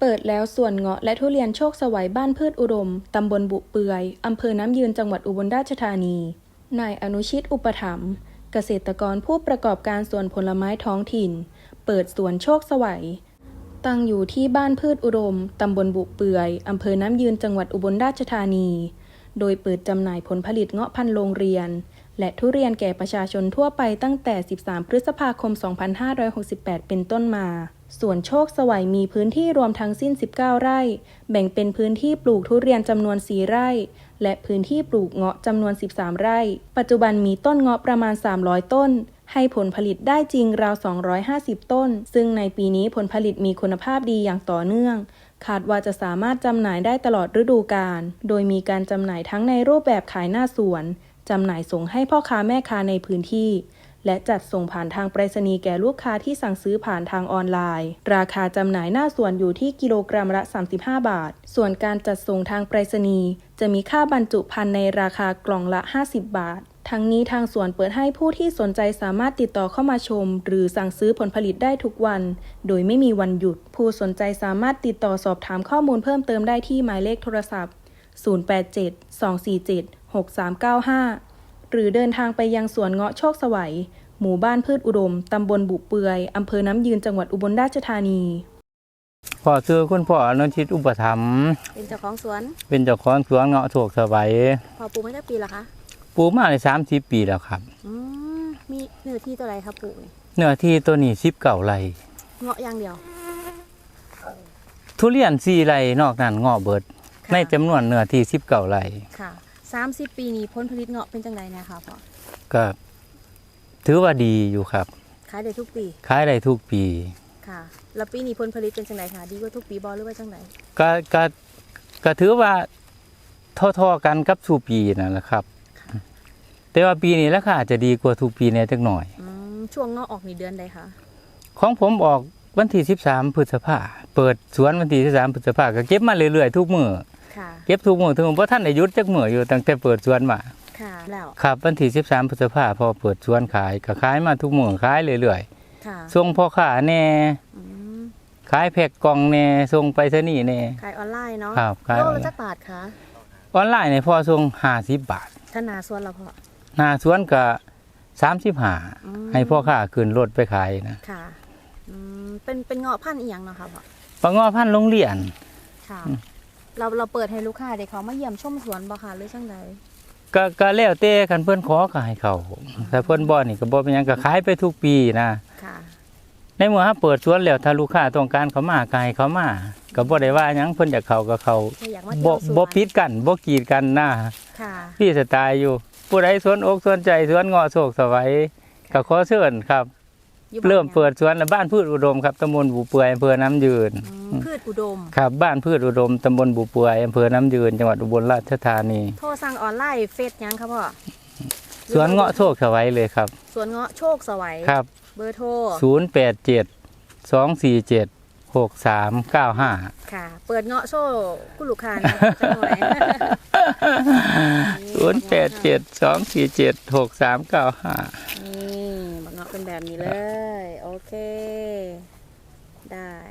เปิดแล้วสวนเงาะและทุเรียนโชคสวัยบ้านพืชอุดม ตำบลบุเปือย อำเภอน้ำยืนจังหวัดอุบลราชธานี นายอนุชิตอุปถัมภ์เกษตรกรผู้ประกอบการสวนผลไม้ท้องถิ่น เปิดสวนโชคสวัย ตั้งอยู่ที่บ้านพืชอุดม ตำบลบุเปือย อำเภอน้ำยืนจังหวัดอุบลราชธานี โดยเปิดจำหน่ายผลผลิตเงาะพันธุ์โรงเรียน และทุเรียนแก่ประชาชนทั่วไปตั้งแต่ 13 พฤษภาคม 2568 เป็นต้นมา ส่วนโชคสวัยมีพื้นที่รวมทั้งสิ้น 19 ไร่ แบ่งเป็นพื้นที่ปลูกทุเรียนจำนวน 4 ไร่ และพื้นที่ปลูกเงาะจำนวน 13 ไร่ ปัจจุบันมีต้นเงาะประมาณ 300 ต้น ให้ผลผลิตได้จริงราว 250 ต้น ซึ่งในปีนี้ผลผลิตมีคุณภาพดีอย่างต่อเนื่อง คาดว่าจะสามารถจำหน่ายได้ตลอดฤดูกาล โดยมีการจำหน่ายทั้งในรูปแบบขายหน้าสวน จำหน่ายส่งให้พ่อค้าแม่ค้าในพื้นที่ และจัดส่งผ่านทางไปรษณีย์แก่ลูกค้าที่สั่งซื้อผ่านทางออนไลน์ ราคาจำหน่ายหน้าสวนอยู่ที่กิโลกรัมละ 35 บาท ส่วนการจัดส่งทางไปรษณีย์จะมีค่าบรรจุภัณฑ์ในราคากล่องละ 50 บาททั้งนี้ทางสวนเปิดให้ผู้ที่สนใจสามารถติดต่อเข้ามาชม หรือสั่งซื้อผลผลิตได้ทุกวัน โดยไม่มีวันหยุด ผู้สนใจสามารถติดต่อสอบถามข้อมูลเพิ่มเติมได้ที่หมายเลขโทรศัพท์ 087-247-6395 หรือเดินทางไปยังสวนเงาะโชคสวัย หมู่บ้านพืชอุดม ตำบลบุเปือย อำเภอน้ำยืนจังหวัดอุบลราชธานี พ่อซื้อคุณพ่ออนุชิตอุปถัมภ์เป็นเจ้าของสวน เป็นเจ้าของสวนเงาะโศกสบายพอปลูกมาได้ปีละคะ ปลูกมาได้สามสิบปีแล้วครับ อืมมีเนื้อที่ตัวไรครับปลูกนี่เนื้อที่ตัวนี้สิบเก่าไรเงาะอย่างเดียว ทุเรียนสี่ไรนอกนั้นเงาะเบิดค่ะในจำนวนเนื้อที่สิบเก่าไรค่ะ สามสิบปีนี้ผลผลิตเงาะเป็นจังไรนะคะพ่อก็ถือว่าดีอยู่ครับขายได้ทุกปีขายได้ทุกปีค่ะ แล้วปีนี้ผลผลิตเป็นจังไรคะดีกว่าทุกปีบอหรือว่าจังไรก็ก็ก็ถือว่าท่อๆกันกับสู่ปีนั่นแหละครับ แต่ว่าปีนี้ราคาอาจจะดีกว่าทุกปีแน่จักหน่อย อืมช่วงเงาะออกนี่เดือนใดคะของผมออกวันที่ 13 พฤษภาเปิดสวนวันที่ 13 พฤษภาก็เก็บมาเรื่อยๆทุกมื้อ ค่ะเก็บทุกมื้อถึงบ่ทันได้หยุดจักมื้ออยู่ตั้งแต่เปิดสวนมาค่ะแล้วครับวันที่13พฤษภาพอเปิดสวนขายก็ขายมาทุกมื้อขายเรื่อยค่ะๆส่งพ่อค้าแน่อืมขายแพ็คกล่องแน่ส่งไปรษณีย์แน่ขายออนไลน์เนาะครับขายโลออนไลน์ละจักบาทคะออนไลน์นี่พอส่ง50บาทถ้าหนาสวนเราพอหน้าสวนก็35อืมให้พ่อค้าขึ้นรถไปขายนะค่ะอืมเป็นเป็นเงาะพันธุ์อีหยังเนาะคะพ่อปะงอพันธุ์โรงเรียนค่ะอืม เราเราเปิดให้ลูกค้าได้เขามาเยี่ยมชมสวนบ่คะหรือจังใดก็ก็แล้วแต่กันเพิ่นขอก็ให้เขาถ้าเพิ่นบ่นี่ก็บ่เป็นหยังก็ขายไปทุกปีนะค่ะ ในเมื่อเฮาเปิดสวนแล้วถ้าลูกค้าต้องการเขามาก็ให้เขามาก็บ่ได้ว่าหยังเพิ่นอยากเข้าก็เข้าถ้าอยากมาบ่เที่ยวสวนบ่ปิดกันบ่กีดกันนะค่ะพี่สไตล์อยู่ ผู้ใดสนอกสนใจสวนเงาะโศกสวัยก็ขอเชิญครับ อยู่บ้านเริ่มนี่ยเปิดสวนแล้วบ้านพืชอุดมครับตำบลบุเปือยอำเภอน้ำยืน อืมพืชอุดม ครับบ้านพืชอุดมตำบลบุเปือยอำเภอน้ำยืนจังหวัดอุบลราชธานี โทรสั่งออนไลน์เฟซยังครับพ่อสวนเงาะโศกสวัยเลยครับ สวนเงาะโชคสวัยครับ เบอร์โทร087 247 6395 ค่ะ เปิดเงาะโชว์คุณลูกค้านะจังหน่อย 087 247 6395 นี่บักเงาะ เป็นแบบนี้เลย โอเค